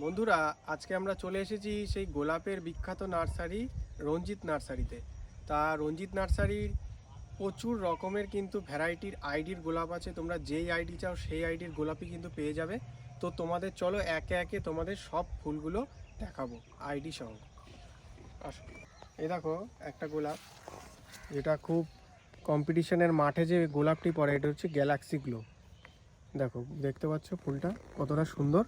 বন্ধুরা, আজকে আমরা চলে এসেছি সেই গোলাপের বিখ্যাত নার্সারি, রঞ্জিত নার্সারিতে। তা রঞ্জিত নার্সারির প্রচুর রকমের কিন্তু ভ্যারাইটির আইডির গোলাপ আছে। তোমরা যেই আইডি চাও, সেই আইডির গোলাপই কিন্তু পেয়ে যাবে। তো তোমাদের চলো একে একে তোমাদের সব ফুলগুলো দেখাবো আইডি সহ। আসো। এই দেখো, একটা গোলাপ। যেটা খুব কম্পিটিশনের মাঠে যে গোলাপটি পড়ে, এটা হচ্ছে গ্যালাক্সি গ্লো। দেখো, দেখতে পাচ্ছ ফুলটা কতটা সুন্দর।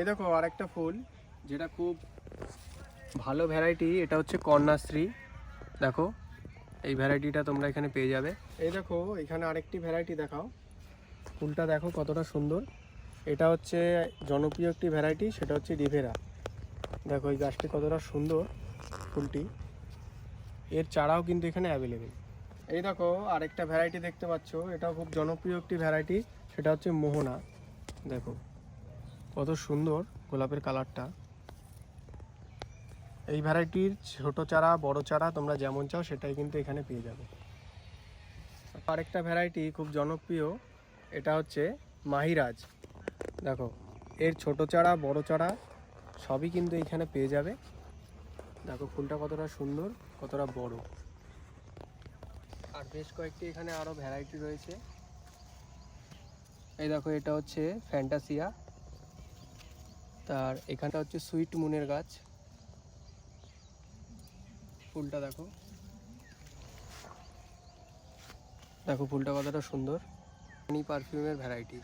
এই দেখো আরেকটা ফুল, যেটা খুব ভালো ভ্যারাইটি এটা হচ্ছে কন্যাশ্রী। দেখো, এই ভ্যারাইটিটা তোমরা এখানে পেয়ে যাবে। এই দেখো, এখানে আরেকটি ভ্যারাইটি দেখাও। ফুলটা দেখো কতটা সুন্দর। এটা হচ্ছে জনপ্রিয় একটি ভ্যারাইটি সেটা হচ্ছে রিভেরা দেখো, এই গাছটি কতটা সুন্দর ফুলটি। এর চারাও কিন্তু এখানে অ্যাভেলেবেল এই দেখো, আরেকটা ভ্যারাইটি দেখতে পাচ্ছ। এটাও খুব জনপ্রিয় একটি ভ্যারাইটি সেটা হচ্ছে মোহনা। দেখো। কত সুন্দর গোলাপের কালারটা। এই ভ্যারাইটির ছোট চারা, বড় চারা তোমরা যেমন চাও সেটাই কিন্তু এখানে পেয়ে যাবে। আরেকটা ভ্যারাইটি খুব জনপ্রিয়, এটা হচ্ছে মাহিরাজ। দেখো, এর ছোট চারা, বড় চারা সবই কিন্তু এখানে পেয়ে যাবে। দেখো, ফুলটা কতটা সুন্দর, কতটা বড়। আর বেশ কয়েকটি এখানে আরও ভ্যারাইটি রয়েছে। এই দেখো, এটা হচ্ছে ফ্যান্টাসিয়া। তার এখানটা হচ্ছে সুইট মুনের গাছ। ফুলটা দেখো। দেখো ফুলটা কতটা সুন্দর। হানি পারফিউমের ভ্যারাইটি।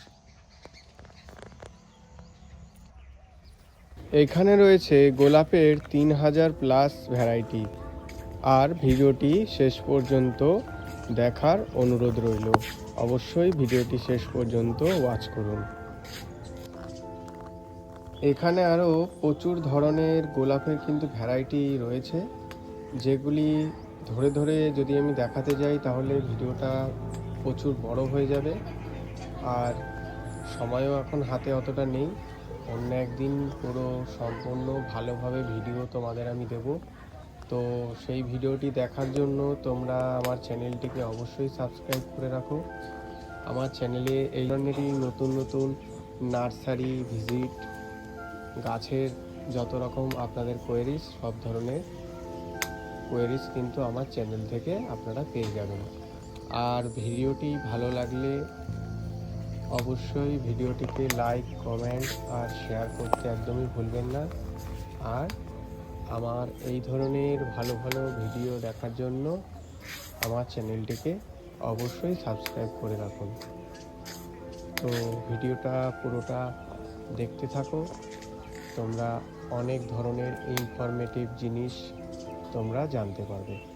এখানে রয়েছে গোলাপের তিন হাজার প্লাস ভ্যারাইটি। আর ভিডিওটি শেষ পর্যন্ত দেখার অনুরোধ রইল। অবশ্যই ভিডিওটি শেষ পর্যন্ত ওয়াচ করুন। এখানে আরও প্রচুর ধরনের গোলাপের কিন্তু ভ্যারাইটি রয়েছে, যেগুলি ধরে ধরে যদি আমি দেখাতে যাই তাহলে ভিডিওটা প্রচুর বড় হয়ে যাবে। আর সময়ও এখন হাতে অতটা নেই, অন্য একদিন পুরো সম্পূর্ণ ভালোভাবে ভিডিও তোমাদের আমি দেব। তো সেই ভিডিওটি দেখার জন্য তোমরা আমার চ্যানেলটিকে অবশ্যই সাবস্ক্রাইব করে রাখো। আমার চ্যানেলে এই ধরনেরই নতুন নতুন নার্সারি ভিজিট গাছের যত রকম আপনাদের কোয়েরিজ সব ধরনের কোয়েরিজ কিন্তু আমার চ্যানেল থেকে আপনারা পেয়ে যাবেন। আর ভিডিওটি ভালো লাগলে অবশ্যই ভিডিওটিকে লাইক কমেন্ট আর শেয়ার করতে একদমই ভুলবেন না। আর আমার এই ধরনের ভালো ভালো ভিডিও দেখার জন্য আমার চ্যানেলটিকে অবশ্যই সাবস্ক্রাইব করে রাখুন। তো ভিডিওটা পুরোটা দেখতে থাকো তোমরা অনেক ধরনের ইনফরমেটিভ জিনিস তোমরা জানতে পারবে।